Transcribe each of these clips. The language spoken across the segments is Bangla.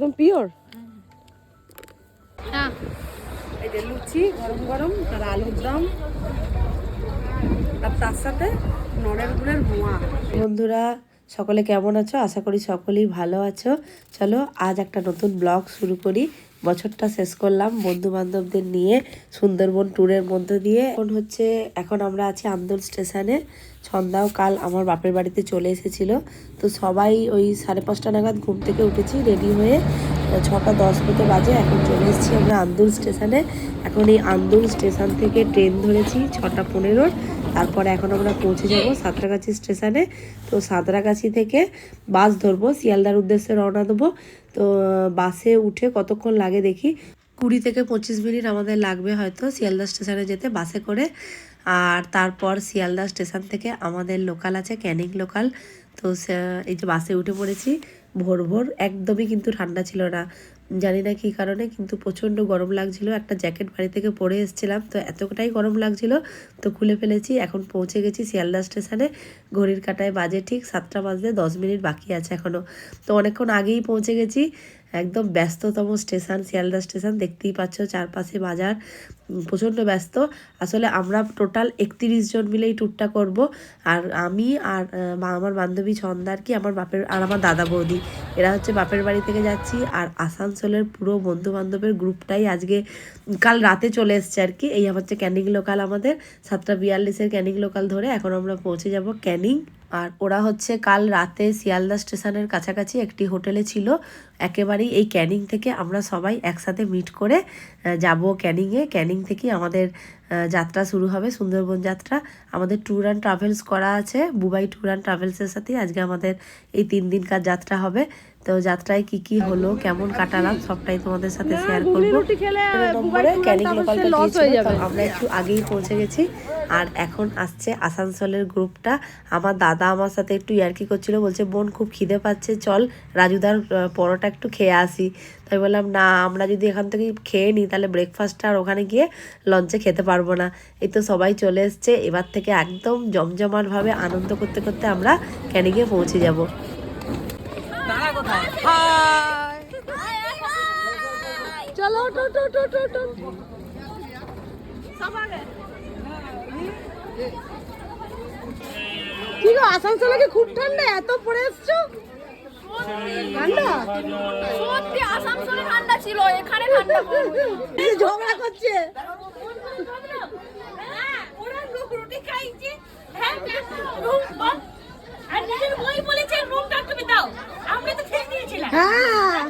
একদম পিওর। হ্যাঁ। এই যে লুচি গরম গরম আর আলুর দম আর তার সাথে নড়ের গুড়ের মোয়া। বন্ধুরা সকলে কেমন আছো? আশা করি সকলেই ভালো আছো। চলো আজ একটা নতুন ব্লগ শুরু করি। বছরটা শেষ করলাম বন্ধু বান্ধবদের নিয়ে সুন্দরবন ট্যুরের মধ্যে দিয়ে। এখন হচ্ছে এখন আমরা আছি আন্দোল স্টেশনে। ছন্দাও কাল আমার বাপের বাড়িতে চলে এসেছিল। তো সবাই ওই সাড়ে পাঁচটা নাগাদ ঘুম থেকে উঠেছি রেডি হয়ে ছটা দশ মতো বাজে এখন চলে এসেছি আমরা আন্দুল স্টেশনে। এখন এই আন্দুল স্টেশন থেকে ট্রেন ধরেছি ছটা পনেরোর। তারপরে এখন আমরা পৌঁছে যাব সাঁতরাগাছি স্টেশনে। তো সাঁতরাগাছি থেকে বাস ধরবো, শিয়ালদার উদ্দেশ্যে রওনা দেবো। তো বাসে উঠে কতক্ষণ লাগে দেখি। কুড়ি থেকে পঁচিশ মিনিট আমাদের লাগবে হয়তো শিয়ালদা স্টেশনে যেতে বাসে করে। আর তারপর শিয়ালদা স্টেশন থেকে আমাদের লোকাল আছে ক্যানিং লোকাল। তো এই যে বাসে উঠে পড়েছি, ভোর ভোর। একদমই কিন্তু ঠান্ডা ছিল না। জানি না কী কারণে, কিন্তু প্রচণ্ড গরম লাগছিল। একটা জ্যাকেট বাড়ি থেকে পরে এসেছিলাম, তো এতটাই গরম লাগছিল, তো খুলে ফেলেছি। এখন পৌঁছে গেছি শিয়ালদা স্টেশনে। ঘড়ির কাটায় বাজে ঠিক সাতটা বাজতে দশ মিনিট বাকি আছে এখনও তো অনেকক্ষণ আগেই পৌঁছে গেছি। একদম ব্যস্ততম স্টেশন, শিয়ালদা স্টেশন। দেখতেই পাচ্ছ চারপাশে বাজার। প্রচণ্ড ব্যস্ত। আসলে আমরা টোটাল একত্রিশ জন মিলে এই ট্যুরটা করব। আর আমি আর আমার বান্ধবী ছন্দা আর কি, আমার বাপের আর আমার দাদা বৌদি। এরা হচ্ছে বাপের বাড়ি থেকে যাচ্ছি আর আসানসোলের পুরো বন্ধু বান্ধবের গ্রুপটাই আজকে কাল রাতে চলে এসছে আর কি। এই হচ্ছে ক্যানিং লোকাল আমাদের। সাতটা বিয়াল্লিশের ক্যানিং লোকাল ধরে এখন আমরা পৌঁছে যাব ক্যানিং। আর ওরা হচ্ছে কাল রাতে শিয়ালদা স্টেশনের কাছাকাছি একটি হোটেলে ছিল। একেবারেই এই ক্যানিং থেকে আমরা সবাই একসাথে মিট করে যাব ক্যানিংয়ে ক্যানিং থেকে আমাদের যাত্রা শুরু হবে, সুন্দরবন যাত্রা। আমাদের ট্যুর অ্যান্ড ট্রাভেলস করা আছে। বুবাই ট্যুর অ্যান্ড ট্রাভেলসের সাথেই আজকে আমাদের এই তিন দিনকার যাত্রা হবে। তো যাত্রায় কি কি হলো কেমন কাটালাম সবটাই তোমাদের সাথে শেয়ার করব। নম্বরে ক্যানিং লোকালটা দিয়েছিল, তো আমরা একটু আগেই পৌঁছে গেছি। আর এখন আসছে আসানসোলের গ্রুপটা। আমার দাদা আমার সাথে একটু ইয়ার্কি করছিল বলছে বোন খুব খিদে পাচ্ছে চল রাজুদার পরোটা একটু খেয়ে আসি। তাই বললাম না আমরা যদি এখান থেকে খেয়ে নিই তাহলে ব্রেকফাস্টটা আর ওখানে গিয়ে লঞ্চে খেতে পারব না। এই তো সবাই চলে এসছে। এবার থেকে একদম জমজমাটভাবে আনন্দ করতে করতে আমরা ক্যানিংয়ে পৌঁছে যাব। চলো টো টো টো টো টো। কি গো আসানসোলে কি খুব ঠান্ডা? এত পরে এসছো? ঠান্ডা? সত্যি আসানসোলে ঠান্ডা ছিল এখানে ঠান্ডা। ঝগড়া করছে হ্যাঁ, ওরা রু- রুটি খাইছে হ্যাঁ রুম বল। আর নিজের বই বলেছে রুমটা তুমি দাও আমরা তো খেয়ে দিয়েছিলাম হ্যাঁ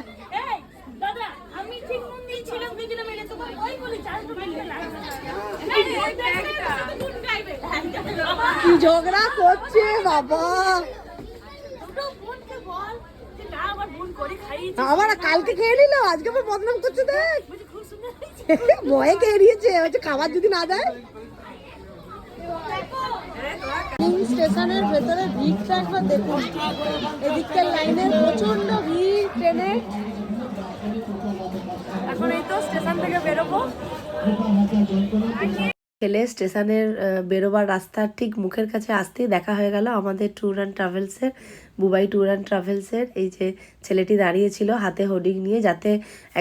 এই, দাদা আমি ঠিক মন দিয়েছিলাম দুজনে মিলে তোমার বই বলেছে আর তুমি মিলে লাগবে না। এই, এই, দেখবে, তুমি কোন গাইবে? কি ঝগড়া করছে বাবা দুটো বোনকে বল যে না আমার বোন করে খাইয়েছে আবার কালকে খেয়ে নিল আজকে আবার বদনাম করছে দেখ। ভয়ে খেয়ে নিয়েছে হচ্ছে খাবার যদি না দেয়। স্টেশনের ভেতরে ভিড়টা একবার দেখুন। এদিককার লাইনে প্রচণ্ড ভিড় ট্রেনে। এখন এই তো স্টেশন থেকে বেরোবো। ছেলে স্টেশনের বেরোবার রাস্তার ঠিক মুখের কাছে আসতেই দেখা হয়ে গেল আমাদের ট্যুর অ্যান্ড ট্রাভেলসের বুবাই ট্যুর অ্যান্ড ট্রাভেলসের এই যে ছেলেটি দাঁড়িয়েছিল হাতে হোর্ডিং নিয়ে যাতে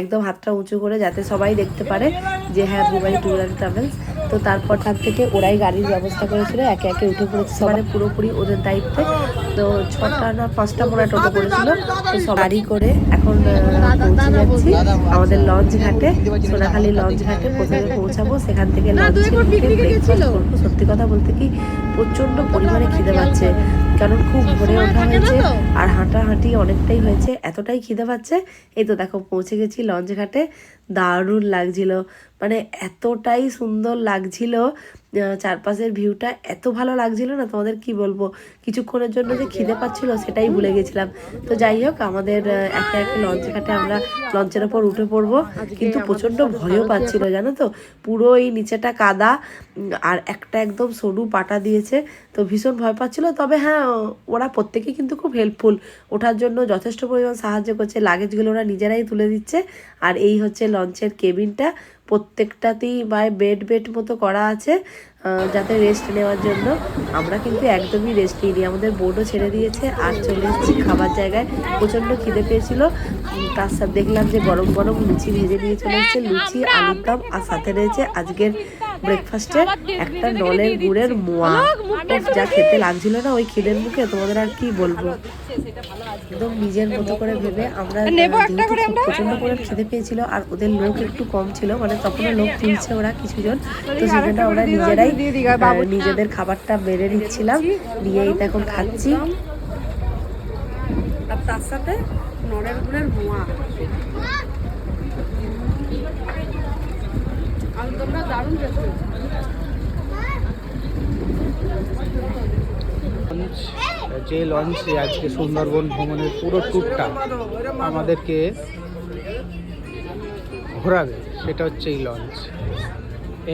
একদম হাতটা উঁচু করে যাতে সবাই দেখতে পারে যে হ্যাঁ বুবাই ট্যুর অ্যান্ড ট্রাভেলস। তো তারপর তার থেকে ওরাই গাড়ির ব্যবস্থা করেছিল, একে একে উঠে পড়েছে সবাই। পুরোপুরি ওদের দায়িত্বে। তো ছটা না পাঁচটা মনে হয় টোটো করেছিল। তো সব গাড়ি করে এখন যাচ্ছি আমাদের লঞ্চ ঘাটে। সোনাখালী লঞ্চ ঘাটে প্রথমে পৌঁছাবো। সেখান থেকে লঞ্চে। সত্যি কথা বলতে কি প্রচণ্ড পরিমাণে খিদে পাচ্ছে। কারণ খুব ভোরে ওঠা হয়েছে আর হাঁটাহাঁটি অনেকটাই হয়েছে। এতটাই খিদে পাচ্ছে। এই তো দেখো পৌঁছে গেছি লঞ্চ ঘাটে দারুণ লাগছিল। মানে এতটাই সুন্দর লাগছিল চারপাশের ভিউটা এত ভালো লাগছিল না? তোমাদের কি বলব? কিছুক্ষণের জন্য যে খিদে পাচ্ছিল সেটাই ভুলে গেছিলাম। তো যাই হোক আমাদের আহ, একে একে লঞ্চ ঘাটে আমরা লঞ্চের ওপর উঠে পড়ব। কিন্তু প্রচণ্ড ভয়ও পাচ্ছিল জানো তো? পুরো এই নিচেটা কাদা আর একটা একদম সরু পাটা দিয়েছে। তো ভীষণ ভয় পাচ্ছিল। তবে হ্যাঁ ওরা প্রত্যেকেই কিন্তু খুব হেল্পফুল ওঠার জন্য যথেষ্ট পরিমাণ সাহায্য করছে। লাগেজগুলো ওরা নিজেরাই তুলে দিচ্ছে। আর এই হচ্ছে লঞ্চের কেবিনটা প্রত্যেকটাতেই বা বেড বেড মতো করা আছে যাতে রেস্ট নেওয়ার জন্য। আমরা কিন্তু একদমই রেস্ট নিইনি। আমাদের বোর্ডও ছেড়ে দিয়েছে, আর চলে এসেছি খাবার জায়গায়। প্রচণ্ড খিদে পেয়েছিল। তার সাথে দেখলাম যে গরম গরম লুচি ভেজে নিয়ে চলে এসেছে। লুচি আলুর দাম আর সাথে রয়েছে আজকের ব্রেকফাস্টে একটা নলের গুড়ের মোয়া যা খেতে লাগছিল না ওই খিদের মুখে তোমাদের আর কি বলব? একদম নিজের মতো করে ভেবে আমরা প্রচণ্ড করে খেতে পেয়েছিল আর ওদের লোক একটু কম ছিল মানে তখনও লোক তুলছে ওরা কিছুজন তো সেজন্য আমরা নিজেরাই নিজেদের খাবারটা বেড়ে নিচ্ছিলাম নিয়েই তো এখন খাচ্ছি। আর তার সাথে নলের গুড়ের মোয়া। আলুদমটা দারুণ যে লঞ্চে আজকে সুন্দরবন ভ্রমণের পুরো ট্যুরটা আমাদেরকে ঘোরাবে, সেটা হচ্ছে এই লঞ্চ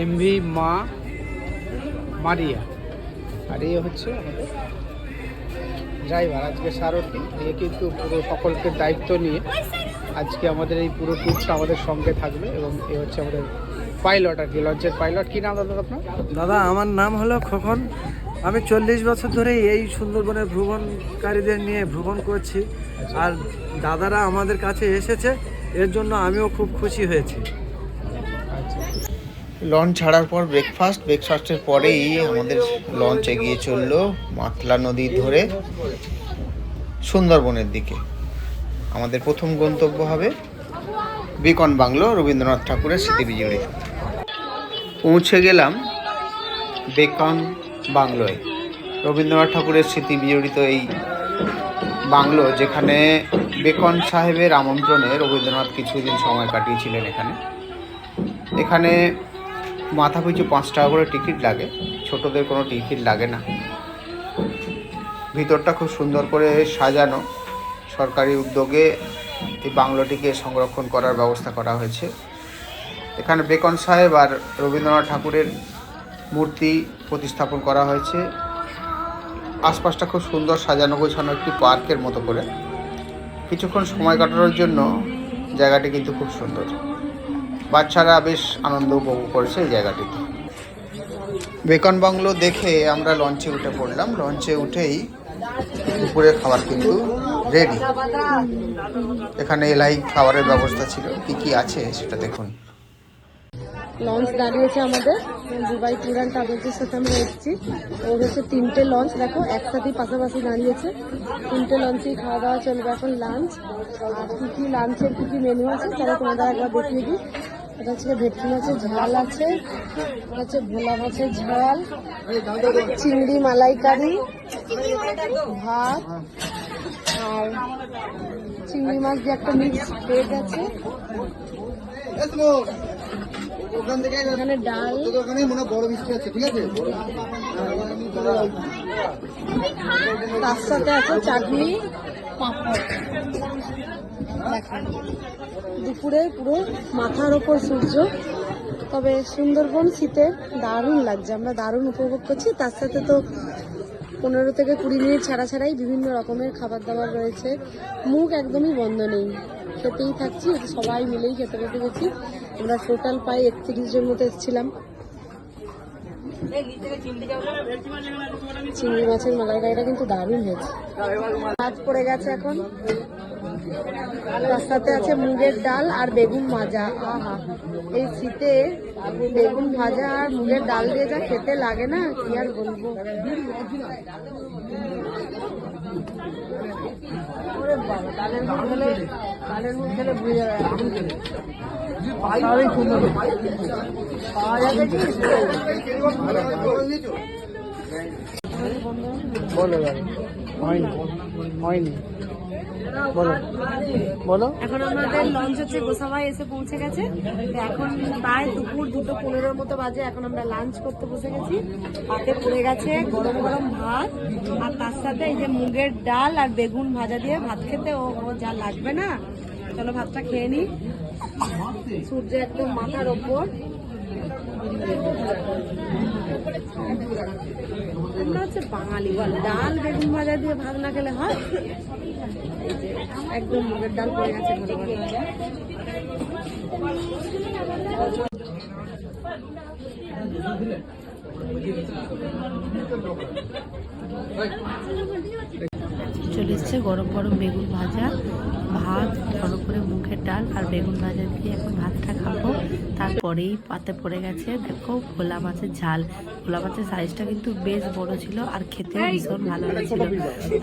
এমভি মা মারিয়া। আর এই হচ্ছে আমাদের ড্রাইভার আজকে সারথি। এ কিন্তু পুরো সকলকে দায়িত্ব নিয়ে আজকে আমাদের এই পুরো ট্যুরটা আমাদের সঙ্গে থাকবে এবং এ হচ্ছে আমাদের পাইলট আর কি লঞ্চের পাইলট। কি নাম দাদা আপনার? দাদা আমার নাম হলো খোকন। আমি চল্লিশ বছর ধরে এই সুন্দরবনে ভ্রমণকারীদের নিয়ে ভ্রমণ করছি। আর দাদারা আমাদের কাছে এসেছে এর জন্য আমিও খুব খুশি হয়েছি। লঞ্চ ছাড়ার পর ব্রেকফাস্ট ব্রেকফাস্টের পরেই আমাদের লঞ্চ এগিয়ে চলল মাতলা নদী ধরে সুন্দরবনের দিকে। আমাদের প্রথম গন্তব্য হবে বিকন বাংলো রবীন্দ্রনাথ ঠাকুরের স্মৃতিবিজড়ি পৌঁছে গেলাম বেকন বাংলোয়। রবীন্দ্রনাথ ঠাকুরের স্মৃতি বিজড়িত এই বাংলো যেখানে বেকন সাহেবের আমন্ত্রণে রবীন্দ্রনাথ কিছুদিন সময় কাটিয়েছিলেন এখানে। এখানে মাথা পিছু পাঁচ টাকা করে টিকিট লাগে, ছোটদের কোনো টিকিট লাগে না। ভিতরটা খুব সুন্দর করে সাজানো। সরকারি উদ্যোগে এই বাংলোটিকে সংরক্ষণ করার ব্যবস্থা করা হয়েছে। এখানে বেকন সাহেব আর রবীন্দ্রনাথ ঠাকুরের মূর্তি প্রতিস্থাপন করা হয়েছে। আশপাশটা খুব সুন্দর সাজানো গোছানো একটি পার্কের মতো করে। কিছুক্ষণ সময় কাটানোর জন্য জায়গাটি কিন্তু খুব সুন্দর। বাচ্চারা বেশ আনন্দ উপভোগ করেছে এই জায়গাটিতে। বেকন বাংলো দেখে আমরা লঞ্চে উঠে পড়লাম। লঞ্চে উঠেই দুপুরের খাবার কিন্তু রেডি এখানে এলাই খাবারের ব্যবস্থা ছিল। কি কি আছে সেটা দেখুন। লঞ্চ দাঁড়িয়েছে আমাদের। দুবাই ট্যুর অ্যান্ড ট্রাভেলসের সাথে আমরা এসেছি। ওর হচ্ছে তিনটে লঞ্চ, দেখো, একসাথেই পাশাপাশি দাঁড়িয়েছে। তিনটে লঞ্চেই খাওয়া দাওয়া চলবে এখন লাঞ্চ আর কী কী লাঞ্চের কী কী মেনু আছে, তাহলে তোমাদের একবার দেখিয়ে দিই। এটা হচ্ছে ভেটকি মাছের ঝাল আছে হচ্ছে ভোলা মাছের ঝাল, চিংড়ি মালাইকারি, ভাত, আর চিংড়ি মাছ দিয়ে একটা মিক্স ভেজ আছে। এখানে ডাল। তার সাথে আছে চাটনি পাঁপড়। দেখেন দুপুরে পুরো মাথার ওপর সূর্য। তবে সুন্দরবন শীতে দারুণ লাগছে। আমরা দারুণ উপভোগ করছি। তার সাথে তো পনেরো থেকে কুড়ি মিনিট ছাড়া ছাড়াই বিভিন্ন রকমের খাবার দাবার রয়েছে। মুখ একদমই বন্ধ নেই। খেতেই থাকছি। সবাই মিলেই খেতে খেতে গেছি। আমরা টোটাল প্রায় একত্রিশ জন মতো এসেছিলাম। চিংড়ি মাছের মালাইকারিটা কিন্তু দারুণ হয়েছে। ভাত পড়ে গেছে এখন। তার সাথে আছে মুগের ডাল আর বেগুন ভাজা। আহা, এই শীতে বেগুন ভাজা আর মুগের ডাল দিয়ে যা খেতে লাগে না, কি আর বলব। ডালের মুখ খেলে ডালের মুখ খেলে বুঝে যাবে। বলো হয়নি বলো। বলো। এখন আমাদের লঞ্চ হচ্ছে, গোসাবাই এসে পৌঁছে গেছে। এখন প্রায় দুপুর দুটো পনেরোর মতো বাজে, এখন আমরা লাঞ্চ করতে বসে গেছি। পাতে পড়ে গেছে গরম গরম ভাত, আর তার সাথে এই যে মুগের ডাল আর বেগুন ভাজা দিয়ে ভাত খেতে, ও ও যা লাগবে না, চলো ভাতটা খেয়ে নিই। সূর্য একদম মাথার ওপর। হচ্ছে বাঙালি বল। ডাল, বেগুন ভাজা দিয়ে ভাত না খেলে হয়। একদম মুগের ডাল পড়ে গেছে চলে এসছে গরম গরম বেগুন ভাজা, ভাত গরম করে মুখের ডাল আর বেগুন ভাজা দিয়ে এখন ভাতটা খাব। তারপরেই পাতে পড়ে গেছে দেখো ভোলা মাছের ঝাল। ভোলা মাছের সাইজটা কিন্তু বেশ বড় ছিল আর খেতে ভীষণ ভালো হয়েছিল।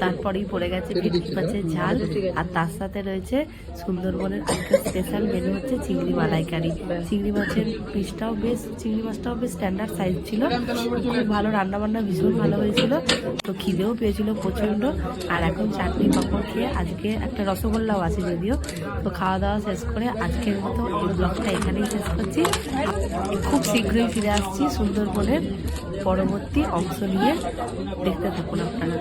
তারপরেই পড়ে গেছে ভেটকি মাছের ঝাল। আর তার সাথে রয়েছে সুন্দরবনের আজকে স্পেশাল মেনু হচ্ছে চিংড়ি মালাইকারি। চিংড়ি মাছের পিসটাও বেশ চিংড়ি মাছটাও বেশ স্ট্যান্ডার্ড সাইজ ছিল। খুব ভালো রান্না বান্না ভীষণ ভালো হয়েছিল। তো খিদেও পেয়েছিল প্রচণ্ড। আর এখন চাটনি পাঁপড় খেয়ে আজকে একটা রসগোল্লাও আছে যদিও। তো খাওয়া দাওয়া শেষ করে আজকের মতো এই ব্লগটা এখানেই শেষ করছি। খুব শীঘ্রই ফিরে আসছি সুন্দরবনের পরবর্তী অংশ নিয়ে। দেখতে থাকুন আপনারা।